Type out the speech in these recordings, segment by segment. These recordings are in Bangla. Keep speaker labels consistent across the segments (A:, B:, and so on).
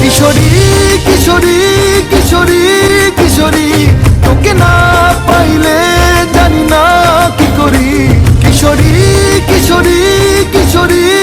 A: কিশোরী কিশোরী কিশোরী কিশোরী তোকে না পাইলে জানি না কিশোরী কিশোরী কিশোরী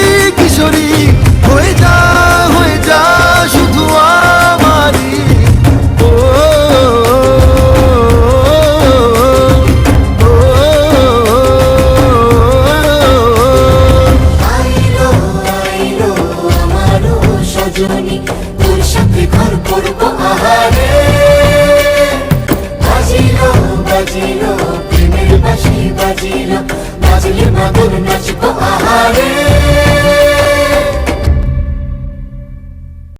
A: Unachipo ahadi